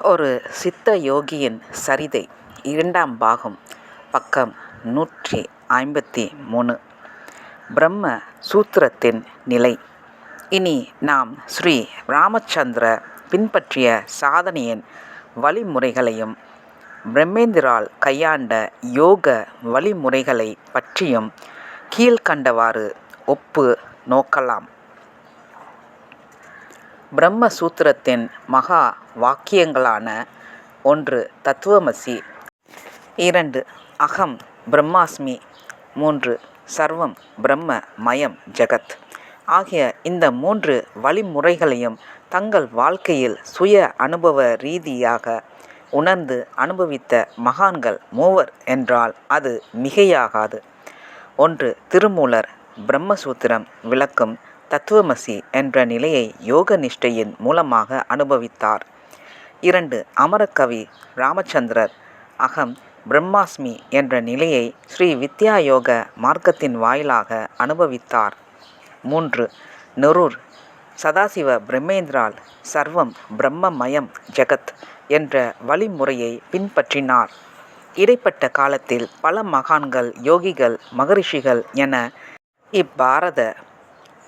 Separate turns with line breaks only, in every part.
ஒரு சித்த யோகியின் சரிதை இரண்டாம் பாகம் பக்கம் நூற்றி ஐம்பத்தி மூணு. பிரம்ம சூத்திரத்தின் நிலை. இனி நாம் ஸ்ரீ ராமச்சந்திர பின்பற்றிய சாதனையின் வழிமுறைகளையும் பிரம்மேந்திரால் கையாண்ட யோக வழிமுறைகளை பற்றியும் கீழ்க்கண்டவாறு ஒப்பு நோக்கலாம். பிரம்மசூத்திரத்தின் மகா வாக்கியங்களான ஒன்று தத்துவமசி இரண்டு அகம் பிரம்மாஸ்மி மூன்று சர்வம் பிரம்ம மயம் ஜெகத். ஆகிய இந்த மூன்று வழிமுறைகளையும் தங்கள் வாழ்க்கையில் சுய அனுபவ ரீதியாக உணர்ந்து அனுபவித்த மகான்கள் மூவர் என்றால் அது மிகையாகாது. ஒன்று திருமூலர் பிரம்மசூத்திரம் விளக்கும் தத்துவமசி என்ற நிலையை யோக நிஷ்டையின் மூலமாக அனுபவித்தார். இரண்டு அமரகவி ராமச்சந்திரர் அகம் பிரம்மாஸ்மி என்ற நிலையை ஸ்ரீ வித்யா யோக மார்க்கத்தின் வாயிலாக அனுபவித்தார். மூன்று நெரூர் சதாசிவ பிரம்மேந்திரால் சர்வம் பிரம்மமயம் ஜெகத் என்ற வழிமுறையை பின்பற்றினார். இடைப்பட்ட காலத்தில் பல மகான்கள் யோகிகள் மகரிஷிகள் என இப்பாரத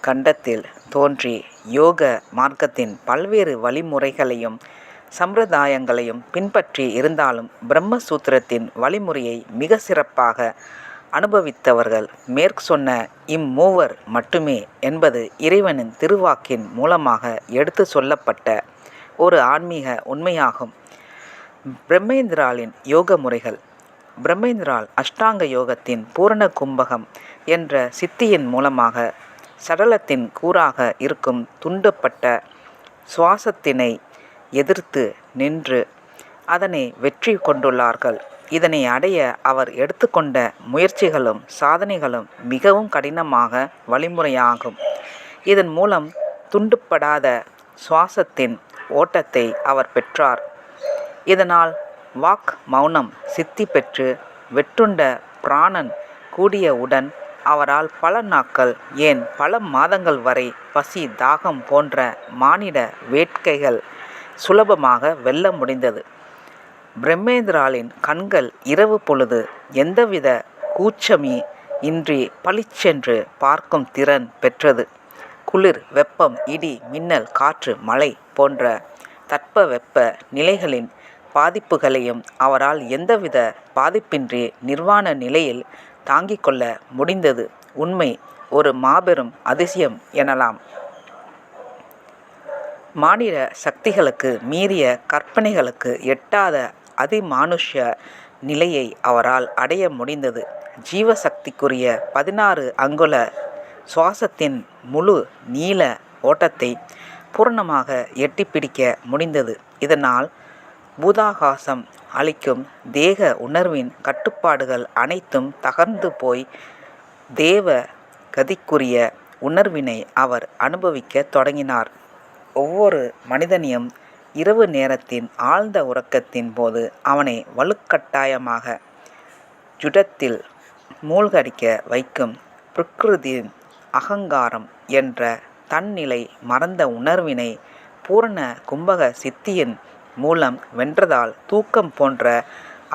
கண்டத்தில் தோன்றி யோக மார்க்கத்தின் பல்வேறு வழிமுறைகளையும் சம்பிரதாயங்களையும் பின்பற்றி இருந்தாலும் பிரம்மசூத்திரத்தின் வழிமுறையை மிக சிறப்பாக அனுபவித்தவர்கள் மேற் சொன்ன இம்மூவர் மட்டுமே என்பது இறைவனின் திருவாக்கின் மூலமாக எடுத்து சொல்லப்பட்ட ஒரு ஆன்மீக உண்மையாகும். பிரம்மேந்திராலின் யோக முறைகள். பிரம்மேந்திரால் அஷ்டாங்க யோகத்தின் பூரண கும்பகம் என்ற சித்தியின் மூலமாக சடலத்தின் கூறாக இருக்கும் துண்டப்பட்ட சுவாசத்தினை எதிர்த்து நின்று அதனை வெற்றி கொண்டுள்ளார்கள். இதனை அடைய அவர் எடுத்துக்கொண்ட முயற்சிகளும் சாதனைகளும் மிகவும் கடினமாக வழிமுறையாகும். இதன் மூலம் துண்டுப்படாத சுவாசத்தின் ஓட்டத்தை அவர் பெற்றார். இதனால் வாக் மௌனம் சித்தி பெற்று வெட்டுண்ட பிராணன் கூடியவுடன் அவரால் பல நாட்கள் ஏன் பல மாதங்கள் வரை பசி தாகம் போன்ற மானிட வேட்கைகள் சுலபமாக வெல்ல முடிந்தது. பிரம்மேந்திராலின் கண்கள் இரவு பொழுது எந்தவித கூச்சமி இன்றி பளிச்சென்று பார்க்கும் திறன் பெற்றது. குளிர் வெப்பம் இடி மின்னல் காற்று மழை போன்ற தட்பவெப்ப நிலைகளின் பாதிப்புகளையும் அவரால் எந்தவித பாதிப்பின்றி நிர்வாண நிலையில் தாங்கிக் கொள்ள முடிந்தது. உண்மை ஒரு மாபெரும் அதிசயம் எனலாம். மாநில சக்திகளுக்கு மீறிய கற்பனைகளுக்கு எட்டாத அதிமானுஷ்ய நிலையை அவரால் அடைய முடிந்தது. ஜீவசக்திக்குரிய பதினாறு அங்குல சுவாசத்தின் முழு நீள ஓட்டத்தை பூரணமாக எட்டிப்பிடிக்க முடிந்தது. இதனால் பூதாகாசம் அளிக்கும் தேக உணர்வின் கட்டுப்பாடுகள் அனைத்தும் தகர்ந்து போய் தேவ கதிக்குரிய உணர்வினை அவர் அனுபவிக்க தொடங்கினார். ஒவ்வொரு மனிதனையும் இரவு நேரத்தின் ஆழ்ந்த உறக்கத்தின் போது அவனை வலுக்கட்டாயமாக ஜுடத்தில் மூழ்கடிக்க வைக்கும் பிரகிருதியின் அகங்காரம் என்ற தன்னிலை மறந்த உணர்வினை பூரண கும்பக சித்தியின் மூலம் வென்றதால் தூக்கம் போன்ற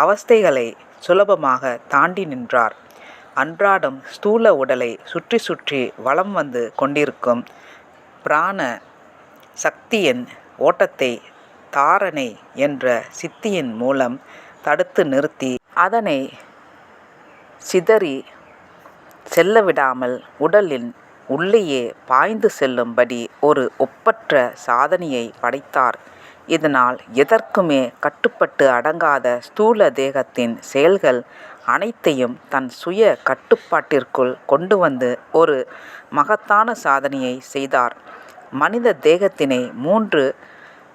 அவஸ்தைகளை சுலபமாக தாண்டி நின்றார். அன்றாடம் ஸ்தூல உடலை சுற்றி சுற்றி வலம் வந்து கொண்டிருக்கும் பிராண சக்தியின் ஓட்டத்தை தாரணை என்ற சித்தியின் மூலம் தடுத்து நிறுத்தி அதனை சிதறி செல்லவிடாமல் உடலின் உள்ளேயே பாய்ந்து செல்லும்படி ஒரு ஒப்பற்ற சாதனையை படைத்தார். இதனால் எதற்குமே கட்டுப்பட்டு அடங்காத ஸ்தூல தேகத்தின் செயல்கள் அனைத்தையும் தன் சுய கட்டுப்பாட்டிற்குள் கொண்டு வந்து ஒரு மகத்தான சாதனையை செய்தார். மனித தேகத்தினை மூன்று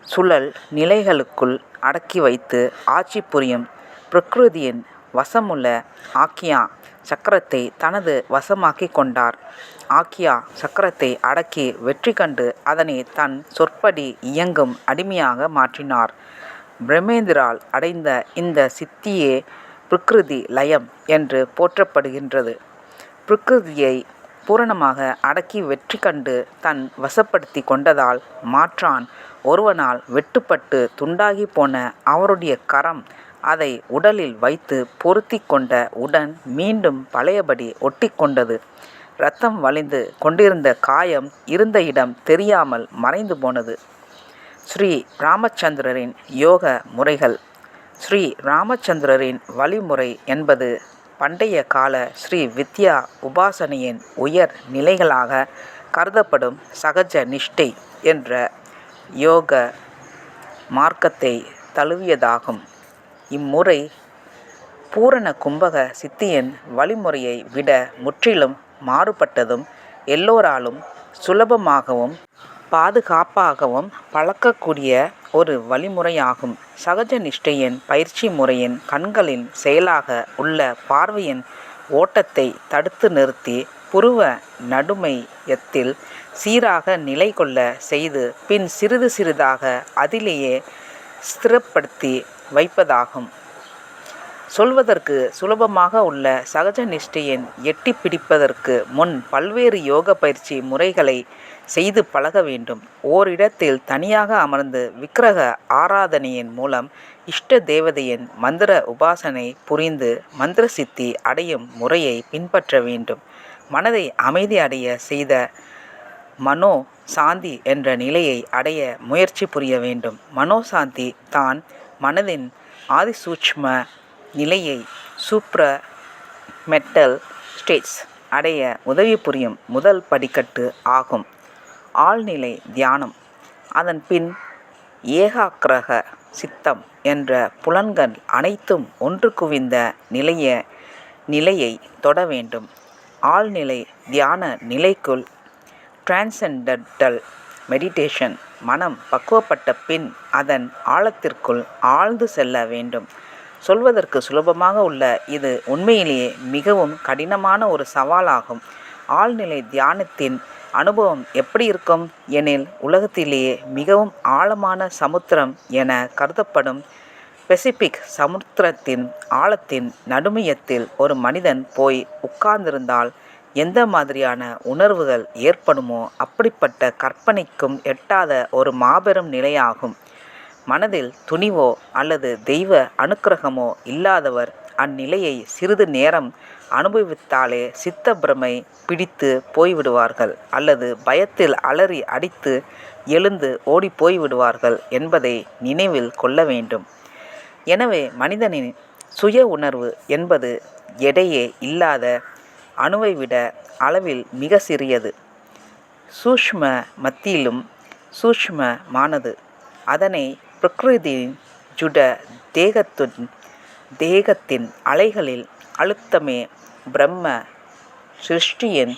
சுழல் நிலைகளுக்குள் அடக்கி வைத்து ஆட்சி புரியும் பிரகிருதியின் வசமுள்ள ஆக்கியா சக்கரத்தை தனது வசமாக்கிக் கொண்டார். ஆக்கியா சக்கரத்தை அடக்கி வெற்றி கண்டு அதனை தன் சொற்படி இயங்கும் அடிமையாக மாற்றினார். பிரம்மேந்திரால் அடைந்த இந்த சித்தியே பிரகிருதி லயம் என்று போற்றப்படுகின்றது. பிரகிருதியை பூரணமாக அடக்கி வெற்றி கண்டு தன் வசப்படுத்தி கொண்டதால் மாற்றான். ஒருவனால் வெட்டுப்பட்டு துண்டாகிப் போன அவருடைய கரம் அதை உடலில் வைத்து பொருத்தி கொண்ட உடன் மீண்டும் பழையபடி ஒட்டி கொண்டது. இரத்தம் வழிந்து கொண்டிருந்த காயம் இருந்த இடம் தெரியாமல் மறைந்து போனது. ஸ்ரீ ராமச்சந்திரரின் யோக முறைகள். ஸ்ரீ ராமச்சந்திரரின் வழிமுறை என்பது பண்டைய கால ஸ்ரீ வித்யா உபாசனையின் உயர் நிலைகளாக கருதப்படும் சகஜ நிஷ்டை என்ற யோக மார்க்கத்தை தழுவியதாகும். இம்முறை பூரண கும்பக சித்தியின் வழிமுறையை விட முற்றிலும் மாறுபட்டதும் எல்லோராலும் சுலபமாகவும் பாதுகாப்பாகவும் பழக்கக்கூடிய ஒரு வழிமுறையாகும். சகஜ நிஷ்டையின் பயிற்சி முறையின் கண்களின் செயலாக உள்ள பார்வையின் ஓட்டத்தை தடுத்து நிறுத்தி புருவ நடுமையத்தில் சீராக நிலை கொள்ள செய்து பின் சிறிது சிறிதாக அதிலேயே ஸ்திரப்படுத்தி வைப்பதாகும். சொல்வதற்கு சுலபமாக உள்ள சகஜ நிஷ்டையின் எட்டி பிடிப்பதற்கு முன் பல்வேறு யோக பயிற்சி முறைகளை செய்து பழக வேண்டும். ஓரிடத்தில் தனியாக அமர்ந்து விக்கிரக ஆராதனையின் மூலம் இஷ்ட தேவதையின் மந்திர உபாசனை புரிந்து மந்திர சித்தி அடையும் முறையை பின்பற்ற வேண்டும். மனதை அமைதி அடைய செய்த மனோ சாந்தி என்ற நிலையை அடைய முயற்சி புரிய வேண்டும். மனோசாந்தி தான் மனதின் ஆதிசூட்ச்ம நிலையை சூப்ர மெட்டல் ஸ்டேட்ஸ் அடைய உதவி புரியும் முதல் படிக்கட்டு ஆகும். ஆழ்நிலை தியானம். அதன் பின் ஏகாக்கிரக சித்தம் என்ற புலன்கள் அனைத்தும் ஒன்று குவிந்த நிலைய நிலையை தொட வேண்டும். ஆழ்நிலை தியான நிலைக்குள் டிரான்சென்டல் மெடிடேஷன் மனம் பக்குவப்பட்ட பின் அதன் ஆழத்திற்குள் ஆழ்ந்து செல்ல வேண்டும். சொல்வதற்கு சுலபமாக உள்ள இது உண்மையிலேயே மிகவும் கடினமான ஒரு சவாலாகும். ஆழ்நிலை தியானத்தின் அனுபவம் எப்படி இருக்கும் எனில் உலகத்திலேயே மிகவும் ஆழமான சமுத்திரம் என கருதப்படும் பெசிபிக் சமுத்திரத்தின் ஆழத்தின் நடுமையத்தில் ஒரு மனிதன் போய் உட்கார்ந்திருந்தால் எந்த மாதிரியான உணர்வுகள் ஏற்படுமோ அப்படிப்பட்ட கற்பனைக்கும் எட்டாத ஒரு மாபெரும் நிலையாகும். மனதில் துணிவோ அல்லது தெய்வ அனுக்கிரகமோ இல்லாதவர் அந்நிலையை சிறிது நேரம் அனுபவித்தாலே சித்த பிரமை பிடித்து போய்விடுவார்கள் அல்லது பயத்தில் அலறி அடித்து எழுந்து ஓடி போய்விடுவார்கள் என்பதை நினைவில் கொள்ள வேண்டும். எனவே மனிதனின் சுய உணர்வு என்பது எடையே இல்லாத அணுவை விட அளவில் மிக சிறியது. சூஷ்ம மத்தியிலும் சூஷ்மமானது. அதனை பிரகிருதியின் ஜுட தேகத்தின் தேகத்தின் அலைகளில் அழுத்தமே பிரம்ம சிருஷ்டியின்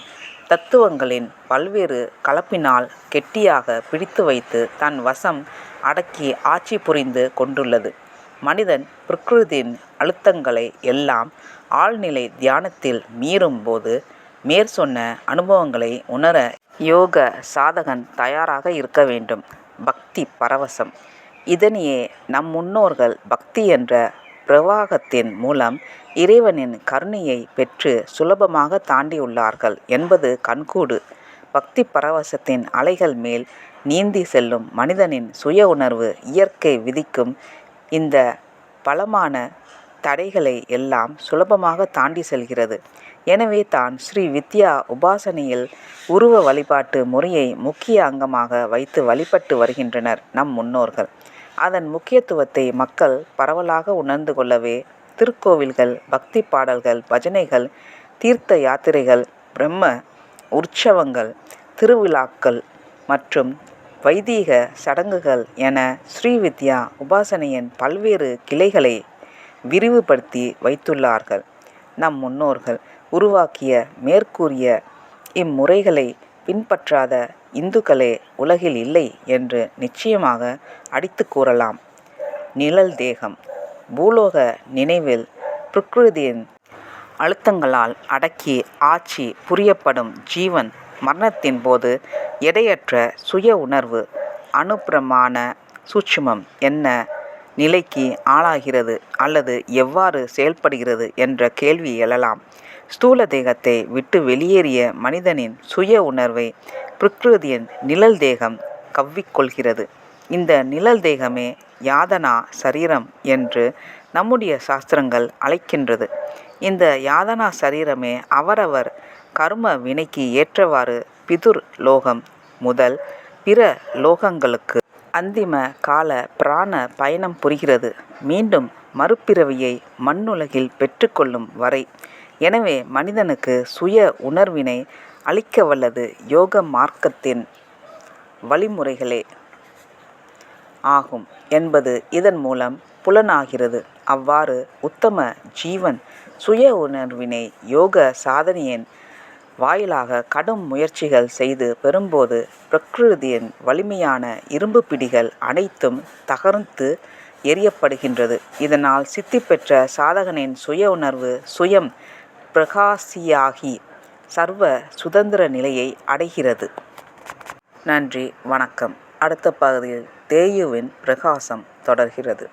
தத்துவங்களின் பல்வேறு கலப்பினால் கெட்டியாக பிடித்து வைத்து தன் வசம் அடக்கி ஆட்சி புரிந்து கொண்டுள்ளது. மனிதன் பிரகிருதியின் அழுத்தங்களை எல்லாம் ஆழ்நிலை தியானத்தில் மீறும்போது மேற்சொன்ன அனுபவங்களை உணர யோக சாதகன் தயாராக இருக்க வேண்டும். பக்தி பரவசம். இதனையே நம் முன்னோர்கள் பக்தி என்ற பிரவாகத்தின் மூலம் இறைவனின் கருணையை பெற்று சுலபமாக தாண்டியுள்ளார்கள் என்பது கண்கூடு. பக்தி பரவசத்தின் அலைகள் மேல் நீந்தி செல்லும் மனிதனின் சுய உணர்வு இயற்கை விதிக்கும் இந்த பலமான தடைகளை எல்லாம் சுலபமாக தாண்டி செல்கிறது. எனவே தான் ஸ்ரீ வித்யா உபாசனையில் உருவ வழிபாட்டு முறையை முக்கிய அங்கமாக வைத்து வழிபட்டு வருகின்றனர் நம் முன்னோர்கள். அதன் முக்கியத்துவத்தை மக்கள் பரவலாக உணர்ந்து கொள்ளவே திருக்கோவில்கள் பக்தி பாடல்கள் பஜனைகள் தீர்த்த யாத்திரைகள் பிரம்ம உற்சவங்கள் திருவிழாக்கள் மற்றும் வைதீக சடங்குகள் என ஸ்ரீவித்யா உபாசனையின் பல்வேறு கிளைகளை விரிவுபடுத்தி வைத்துள்ளார்கள். நம் முன்னோர்கள் உருவாக்கிய மேற்கூறிய இம்முறைகளை பின்பற்றாத இந்துக்களே உலகில் இல்லை என்று நிச்சயமாக அடித்து கூறலாம். நிழல் தேகம் பூலோக நினைவில் பிரகிருதியின் அழுத்தங்களால் அடக்கி ஆட்சி புரியப்படும் ஜீவன் மரணத்தின் போது எடையற்ற சுய உணர்வு அனுப்பிரமாண சூட்சுமம் என்ன நிலைக்கு ஆளாகிறது அல்லது எவ்வாறு செயல்படுகிறது என்ற கேள்வி எழலாம். ஸ்தூல தேகத்தை விட்டு வெளியேறிய மனிதனின் சுய உணர்வை பிரகிருதியின் நிழல் தேகம் கவ்விக்கொள்கிறது. இந்த நிழல் தேகமே யாதனா சரீரம் என்று நம்முடைய சாஸ்திரங்கள் அழைக்கின்றது. இந்த யாதனா சரீரமே அவரவர் கர்ம வினைக்கு ஏற்றவாறு பிதுர் லோகம் முதல் பிற லோகங்களுக்கு அந்திம கால பிராண பயணம் புரிகிறது. மீண்டும் மறுபிறவியை மண்ணுலகில் பெற்றுக்கொள்ளும் வரை. எனவே மனிதனுக்கு சுய உணர்வினை அளிக்கவல்லது யோக மார்க்கத்தின் வழிமுறைகளே ஆகும் என்பது இதன் மூலம் புலனாகிறது. அவ்வாறு உத்தம ஜீவன் சுய உணர்வினை யோக சாதனையின் வாயிலாக கடும் முயற்சிகள் செய்து பெறும்போது பிரகிருதியின் வலிமையான இரும்பு பிடிகள் அனைத்தும் தகர்த்து எரியப்படுகின்றது. இதனால் சித்தி பெற்ற சாதகனின் சுய உணர்வு சுயம் பிரகாசியாகி சர்வ சுதந்திர நிலையை அடைகிறது. நன்றி வணக்கம். அடுத்த பகுதியில் தேயுவின் பிரகாசம் தொடர்கிறது.